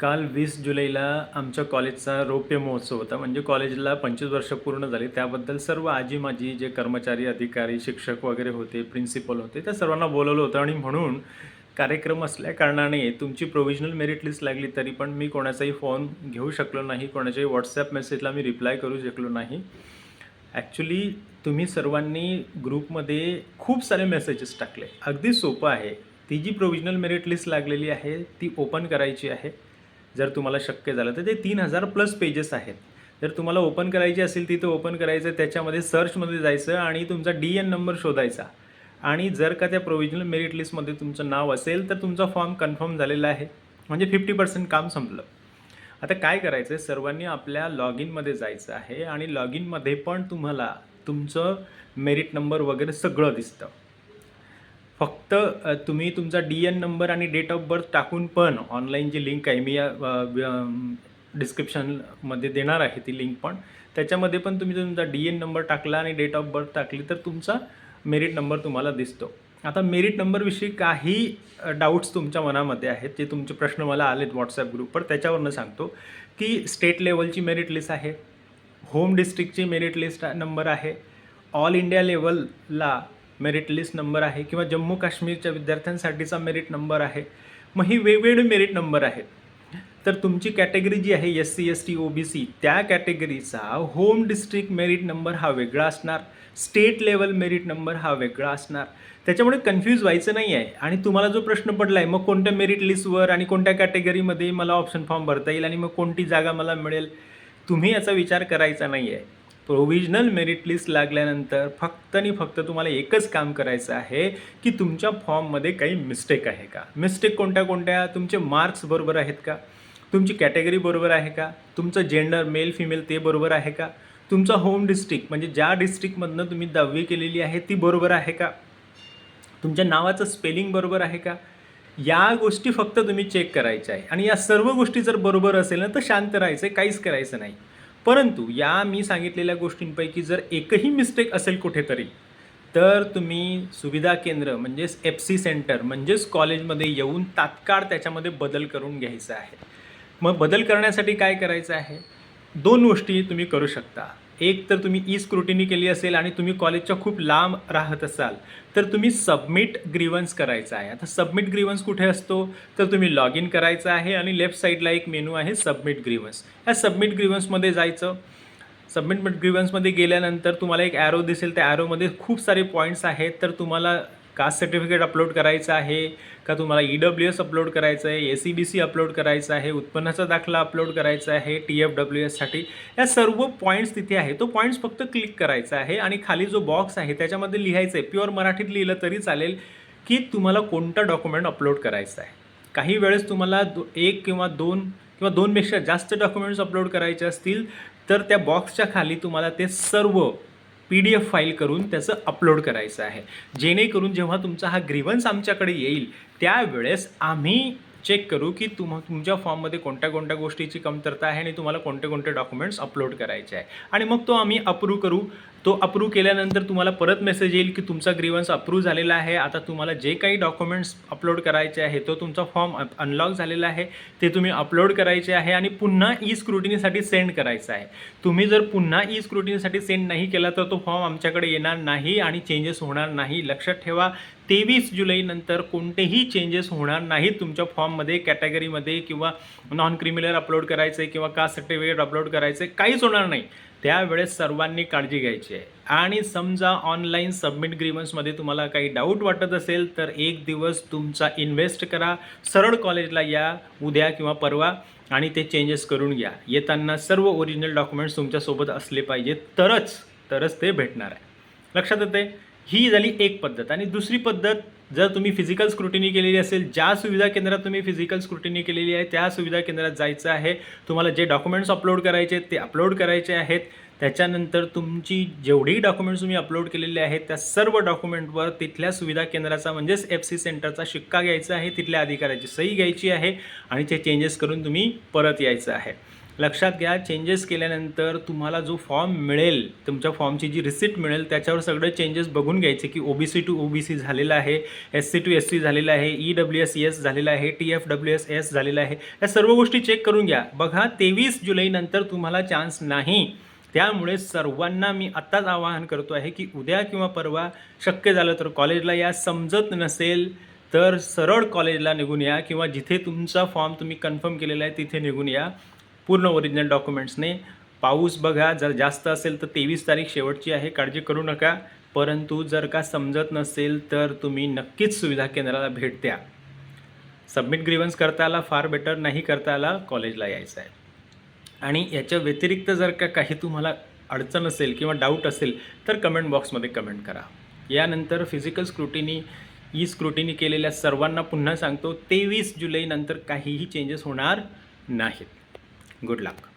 काल वीस जुलैला आमच्या कॉलेजचा रौप्य महोत्सव होता. म्हणजे कॉलेजला पंचवीस वर्ष पूर्ण झाली. त्याबद्दल सर्व आजी माझी जे कर्मचारी अधिकारी शिक्षक वगैरे होते प्रिन्सिपल होते त्या सर्वांना बोलवलं होतं. आणि म्हणून कार्यक्रम असल्या कारणाने तुमची प्रोव्हिजनल मेरिट लिस्ट लागली तरी पण मी कोणाचाही फोन घेऊ शकलो नाही कोणाच्याही व्हॉट्सॲप मेसेजला मी रिप्लाय करू शकलो नाही. ॲक्च्युली तुम्ही सर्वांनी ग्रुपमध्ये खूप सारे मेसेजेस टाकले. अगदी सोपं आहे. ती जी प्रोव्हिजनल मेरिट लिस्ट लागलेली आहे ती ओपन करायची आहे. जर तुम्हाला शक्य झालं तर ते तीन हजार प्लस पेजेस आहेत. जर तुम्हाला ओपन करायची असेल तिथं ओपन करायचं त्याच्यामध्ये सर्चमध्ये जायचं आणि तुमचा डी एन नंबर शोधायचा. आणि जर का त्या प्रोव्हिजनल मेरिट लिस्टमध्ये तुमचं नाव असेल तर तुमचा फॉर्म कन्फर्म झालेला आहे. म्हणजे फिफ्टी पर्सेंट काम संपलं. आता काय करायचं आहे सर्वांनी आपल्या लॉग इनमध्ये जायचं आहे आणि लॉग इनमध्ये पण तुम्हाला तुमचं मेरिट नंबर वगैरे सगळं दिसतं. फक्त तुम्ही तुमचा डी एन नंबर आणि डेट ऑफ बर्थ टाकून पण ऑनलाईन जी लिंक आहे मी या डिस्क्रिप्शनमध्ये देणार आहे ती लिंक पण. त्याच्यामध्ये पण तुम्ही तुमचा डी एन नंबर टाकला आणि डेट ऑफ बर्थ टाकली तर तुमचा मेरिट नंबर तुम्हाला दिसतो. आता मेरिट नंबरविषयी काही डाऊट्स तुमच्या मनामध्ये आहेत जे तुमचे प्रश्न मला आलेत व्हॉट्सॲप ग्रुपवर त्याच्यावरनं सांगतो की स्टेट लेवलची मेरिट लिस्ट आहे होम डिस्ट्रिक्टची मेरिट लिस्ट नंबर आहे ऑल इंडिया लेवलला मेरिट लिस्ट नंबर आहे किंवा जम्मू काश्मीरच्या विद्यार्थ्यांसाठीचा मेरिट नंबर आहे. मग ही वेगवेगळे मेरिट नंबर आहेत. तर तुमची कॅटेगरी जी आहे S C S T O B C त्या कॅटेगरीचा होम डिस्ट्रिक्ट मेरिट नंबर हा वेगळा असणार. स्टेट लेवल मेरिट नंबर हा वेगळा असणार. त्याच्यामुळे कन्फ्यूज व्हायचं नाही आहे. आणि तुम्हाला जो प्रश्न पडला आहे मग कोणत्या मेरिट लिस्टवर आणि कोणत्या कॅटेगरीमध्ये मला ऑप्शन फॉर्म भरता येईल आणि मग कोणती जागा मला मिळेल? तुम्ही याचा विचार करायचा नाही आहे प्रोव्हिजनल मेरिट लिस्ट लागल्यानंतर फक्त आणि फक्त तुम्हाला एकच काम करायचं आहे की तुमच्या फॉर्ममध्ये काही मिस्टेक आहे का? मिस्टेक कोणत्या कोणत्या? तुमचे मार्क्स बरोबर आहेत का? तुमची कॅटेगरी बरोबर आहे का? तुमचं जेंडर मेल फिमेल ते बरोबर आहे का? तुमचं होम डिस्ट्रिक्ट म्हणजे ज्या डिस्ट्रिक्टमधनं तुम्ही दहावी केलेली आहे ती बरोबर आहे का? तुमच्या नावाचं स्पेलिंग बरोबर आहे का? या गोष्टी फक्त तुम्ही चेक करायच्या आहे. आणि या सर्व गोष्टी जर बरोबर असेल ना तर शांत राहायचं आहे काहीच करायचं नाही. परंतु या मी सांगितलेल्या गोष्टींपैकी जर एकही मिस्टेक असेल कुठेतरी तर तुम्ही सुविधा केंद्र म्हणजेच एफ सी सेंटर म्हणजेच कॉलेजमध्ये येऊन तात्काळ त्याच्यामध्ये बदल करून घ्यायचा आहे. मग बदल करण्यासाठी काय करायचं आहे? दोन गोष्टी तुम्ही करू शकता. एक तर तुम्ही ई स्क्रुटिनी केली असेल आणि तुम्ही कॉलेजच्या खूप लांब राहत असाल तर तुम्ही सबमिट ग्रीवन्स करायचा आहे. आता सबमिट ग्रीवन्स कुठे असतो? तर तुम्ही लॉग इन करायचं आहे आणि लेफ्ट साईडला एक मेनू आहे सबमिट ग्रीवन्स या सबमिट ग्रीवन्समध्ये जायचं. सबमिट ग्रीवन्समध्ये गेल्यानंतर तुम्हाला एक ॲरो दिसेल. त्या ॲरोमध्ये खूप सारे पॉईंट्स आहेत. तर तुम्हाला कास्ट सर्टिफिकेट अपलोड करायचं आहे का तुम्हाला ई डब्ल्यू एस अपलोड करायचं आहे A C B C upload करायचं आहे उत्पन्नाचा दाखला अपलोड करायचा आहे टी एफ डब्ल्यू एससाठी या सर्व पॉईंट्स तिथे आहे. तो पॉईंट्स फक्त क्लिक करायचा आहे आणि खाली जो बॉक्स आहे त्याच्यामध्ये लिहायचं आहे. प्युअर मराठीत लिहिलं तरी चालेल की तुम्हाला कोणता डॉक्युमेंट अपलोड करायचं आहे. काही वेळेस तुम्हाला दो एक किंवा दोन किंवा दोनपेक्षा जास्त डॉक्युमेंट्स अपलोड करायचे असतील तर त्या बॉक्सच्या खाली तुम्हाला ते सर्व पी डी एफ फाईल करून त्याचं अपलोड करायचं आहे. जेणेकरून जेव्हा तुमचा हा ग्रीवन्स आमच्याकडे येईल त्यावेळेस आम्ही चेक करू की तुम तुमच्या फॉर्ममध्ये कोणत्या कोणत्या गोष्टीची कमतरता आहे आणि तुम्हाला कोणते कोणते डॉक्युमेंट्स अपलोड करायचे आहे. आणि मग तो आम्ही अप्रूव्ह करू. तो अप्रूव्ह केल्यानंतर तुम्हाला परत मेसेज येईल की तुमचा ग्रीवन्स अप्रूव्ह झालेला आहे. आता तुम्हाला जे काही डॉक्युमेंट्स अपलोड करायचे आहे तो तुमचा फॉर्म अनलॉक झालेला आहे. ते तुम्ही अपलोड करायचे आहे आणि पुन्हा ई स्क्रुटिनीसाठी सेंड करायचं आहे. तुम्ही जर पुन्हा ई स्क्रुटिनीसाठी सेंड नाही केला तर तो फॉर्म आमच्याकडे येणार नाही आणि चेंजेस होणार नाही. लक्षात ठेवा तेवीस जुलैनंतर कोणतेही चेंजेस होणार नाहीत तुमच्या फॉर्ममध्ये कॅटेगरीमध्ये किंवा नॉन क्रिमिनल अपलोड करायचं आहे किंवा कास्ट सर्टिफिकेट अपलोड करायचं आहे काहीच होणार नाही. त्यावेळेस सर्वांनी काळजी घ्यायची आहे. आणि समजा ऑनलाईन सबमिट ग्रीवन्समध्ये तुम्हाला काही डाऊट वाटत असेल तर एक दिवस तुमचा इन्व्हेस्ट करा. सरळ कॉलेजला या उद्या किंवा परवा आणि ते चेंजेस करून घ्या. येताना सर्व ओरिजिनल डॉक्युमेंट्स तुमच्यासोबत असले पाहिजे तरच तरच ते भेटणार आहे. लक्षात येते ही झाली एक पद्धत. आणि दुसरी पद्धत जर तुम्ही फिजिकल स्क्रुटिनी केलेली असेल ज्या सुविधा केंद्रात तुम्ही फिजिकल स्क्रुटिनी केलेली आहे त्या सुविधा केंद्रात जायचं आहे. तुम्हाला जे डॉक्युमेंट्स अपलोड करायचे ते अपलोड करायचे आहेत. त्याच्यानंतर तुमची जेवढी डॉक्युमेंट्स तुम्ही अपलोड केलेले आहेत त्या सर्व डॉक्युमेंटवर तिथल्या सुविधा केंद्राचा म्हणजेच एफ सी सेंटरचा शिक्का घ्यायचा आहे तिथल्या अधिकाऱ्याची सही घ्यायची आहे आणि ते चेंजेस करून तुम्ही परत यायचं आहे. लक्षात घ्या चेंजेस केल्यानंतर तुम्हाला जो फॉर्म मिळेल तुमच्या फॉर्मची जी रिसिप्ट मिळेल त्याच्यावर सगळे चेंजेस बघून घ्यायचे की O B C to O B C झालेलं आहे S C to S C झालेलं आहे ई डब्ल्यू एस एस झालेलं आहे T F W S S झालेलं आहे. या सर्व गोष्टी चेक करून घ्या. बघा तेवीस जुलैनंतर तुम्हाला चान्स नाही. त्यामुळे सर्वांना मी आत्ताच आवाहन करतो आहे की उद्या किंवा परवा शक्य झालं तर कॉलेजला या समजत नसेल तर सरळ कॉलेजला निघून या किंवा जिथे तुमचा फॉर्म तुम्ही कन्फर्म केलेला आहे तिथे निघून या. पूर्ण ओरिजिनल डॉक्युमेंट्सने पाऊस बघा जर जास्त असेल तर तेवीस तारीख शेवटची आहे काळजी करू नका. परंतु जर का समजत नसेल तर तुम्ही नक्कीच सुविधा केंद्राला भेट द्या. सबमिट ग्रीवन्स करता आला फार बेटर नाही करता आला कॉलेजला यायचं आहे. आणि याच्या व्यतिरिक्त जर का काही तुम्हाला अडचण असेल किंवा डाऊट असेल तर कमेंट बॉक्समध्ये कमेंट करा. यानंतर फिजिकल स्क्रुटिनी ई स्क्रुटिनी केलेल्या सर्वांना पुन्हा सांगतो तेवीस जुलैनंतर काहीही चेंजेस होणार नाहीत. गुड लक